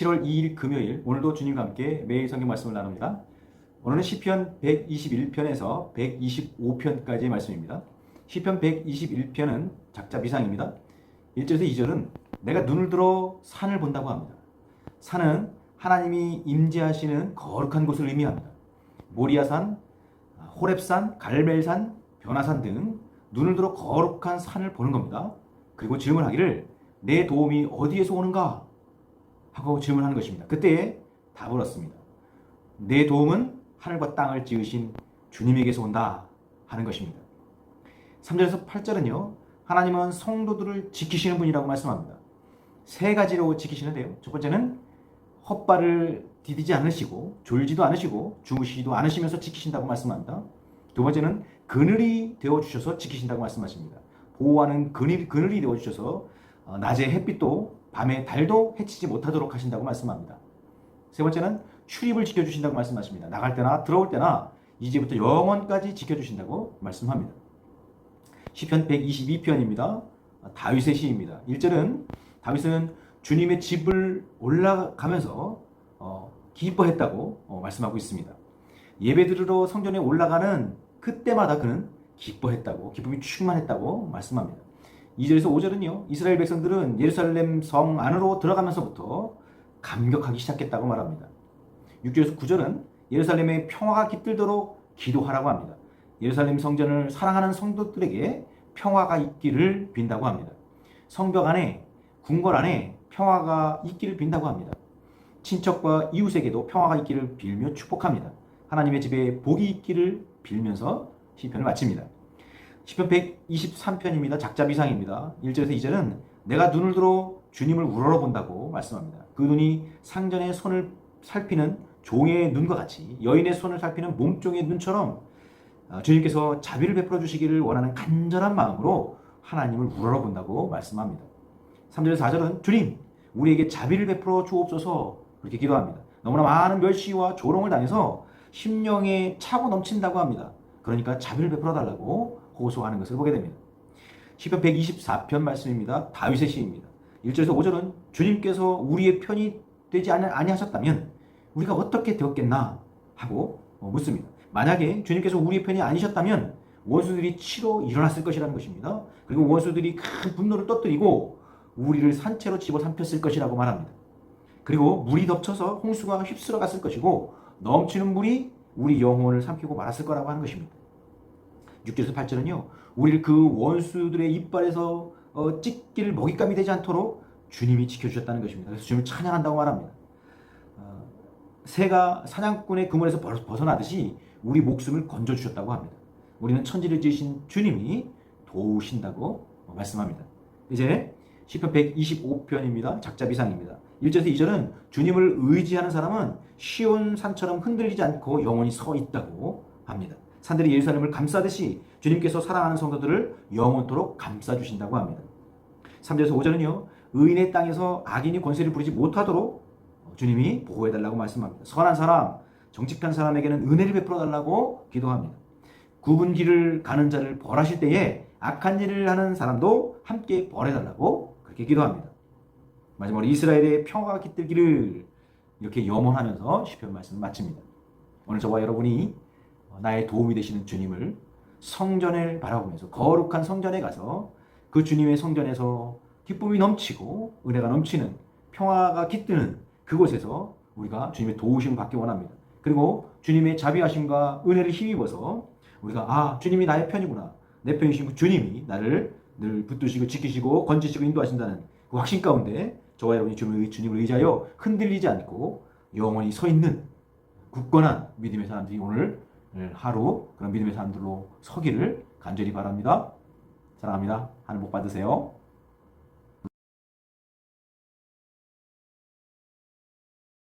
(7월 2일) 금요일 오늘도 주님과 함께 매일 성경 말씀을 나눕니다. 오늘은 시편 121편에서 125편까지의 말씀입니다. 시편 121편은 작자 비상입니다. 1절에서 2절은 내가 눈을 들어 산을 본다고 합니다. 산은 하나님이 임재하시는 거룩한 곳을 의미합니다. 모리아산, 호렙산, 갈멜산, 변화산 등 눈을 들어 거룩한 산을 보는 겁니다. 그리고 질문하기를 내 도움이 어디에서 오는가? 하고 질문하는 것입니다. 그때 답을 얻습니다. 내 도움은 하늘과 땅을 지으신 주님에게서 온다 하는 것입니다. 3절에서 8절은요. 하나님은 성도들을 지키시는 분이라고 말씀합니다. 세 가지로 지키시는데요. 첫 번째는 헛발을 디디지 않으시고 졸지도 않으시고 주무시지도 않으시면서 지키신다고 말씀합니다. 두 번째는 그늘이 되어 주셔서 지키신다고 말씀하십니다. 보호하는 그늘, 그늘이 되어 주셔서 어, 낮에 햇빛도 밤에 달도 해치지 못하도록 하신다고 말씀합니다. 세 번째는 출입을 지켜 주신다고 말씀하십니다. 나갈 때나 들어올 때나 이제부터 영원까지 지켜 주신다고 말씀합니다. 시편 122편입니다. 다윗의 시입니다. 1절은 다윗은 주님의 집을 올라가면서 어, 기뻐했다고 어, 말씀하고 있습니다. 예배 드리러 성전에 올라가는 그때마다 그는 기뻐했다고 기쁨이 충만했다고 말씀합니다. 2절에서 5절은요. 이스라엘 백성들은 예루살렘 성 안으로 들어가면서부터 감격하기 시작했다고 말합니다. 6절에서 9절은 예루살렘의 평화가 깃들도록 기도하라고 합니다. 예루살렘 성전을 사랑하는 성도들에게 평화가 있기를 빈다고 합니다. 성벽 안에 궁궐 안에 평화가 있기를 빈다고 합니다. 친척과 이웃에게도 평화가 있기를 빌며 축복합니다. 하나님의 집에 복이 있기를 빌면서 시편을 마칩니다. 시편 123편입니다. 작자 비상입니다. 1절에서 2절은 내가 눈을 들어 주님을 우러러본다고 말씀합니다. 그 눈이 상전의 손을 살피는 종의 눈과 같이 여인의 손을 살피는 몸종의 눈처럼 어, 주님께서 자비를 베풀어 주시기를 원하는 간절한 마음으로 하나님을 우러러본다고 말씀합니다. 3절에서 4절은 주님 우리에게 자비를 베풀어 주옵소서 그렇게 기도합니다. 너무나 많은 멸시와 조롱을 당해서 심령에 차고 넘친다고 합니다. 그러니까 자비를 베풀어 달라고 호소하는 것을 보게 됩니다. 시편 124편 말씀입니다. 다윗의 시입니다. 1절에서 5절은 주님께서 우리의 편이 되지 아니하셨다면 우리가 어떻게 되었겠나 하고 어, 묻습니다. 만약에 주님께서 우리의 편이 아니셨다면 원수들이 치러 일어났을 것이라는 것입니다. 그리고 원수들이 큰 분노를 떠뜨리고 우리를 산채로 집어삼켰을 것이라고 말합니다. 그리고 물이 덮쳐서 홍수가 휩쓸어 갔을 것이고 넘치는 물이 우리 영혼을 삼키고 말았을 거라고 하는 것입니다. 6절에서 8절은요. 우리를 그 원수들의 이빨에서 어, 찢기를 먹잇감이 되지 않도록 주님이 지켜주셨다는 것입니다. 그래서 주님을 찬양한다고 말합니다. 어, 새가 사냥꾼의 그물에서 벗어나듯이 우리 목숨을 건져주셨다고 합니다. 우리는 천지를 지으신 주님이 도우신다고 말씀합니다. 이제 시편 125편입니다. 작자 비상입니다. 1절에서 2절은 주님을 의지하는 사람은 시온 산처럼 흔들리지 않고 영원히 서 있다고 합니다. 산들이 예루살렘을 감싸듯이 주님께서 사랑하는 성도들을 영원토록 감싸 주신다고 합니다. 3절에서 5절은요. 의인의 땅에서 악인이 권세를 부리지 못하도록 주님이 보호해 달라고 말씀합니다. 선한 사람, 정직한 사람에게는 은혜를 베풀어 달라고 기도합니다. 굽은 길을 가는 자를 벌하실 때에 악한 일을 하는 사람도 함께 벌해 달라고 그렇게 기도합니다. 마지막으로 이스라엘의 평화가 깃들기를 이렇게 염원하면서 시편 말씀을 마칩니다. 오늘 저와 여러분이 나의 도움이 되시는 주님을 성전을 바라보면서 거룩한 성전에 가서 그 주님의 성전에서 기쁨이 넘치고 은혜가 넘치는 평화가 깃드는 그곳에서 우리가 주님의 도우심을 받기 원합니다. 그리고 주님의 자비하심과 은혜를 힘입어서 우리가 아 주님이 나의 편이구나 내 편이신 그 주님이 나를 늘 붙드시고 지키시고 건지시고 인도하신다는 그 확신 가운데 저와 여러분이 주님을 의지하여 흔들리지 않고 영원히 서 있는 굳건한 믿음의 사람들이 오늘 하루 그런 믿음의 사람들로 서기를 간절히 바랍니다. 사랑합니다. 하늘 복 받으세요.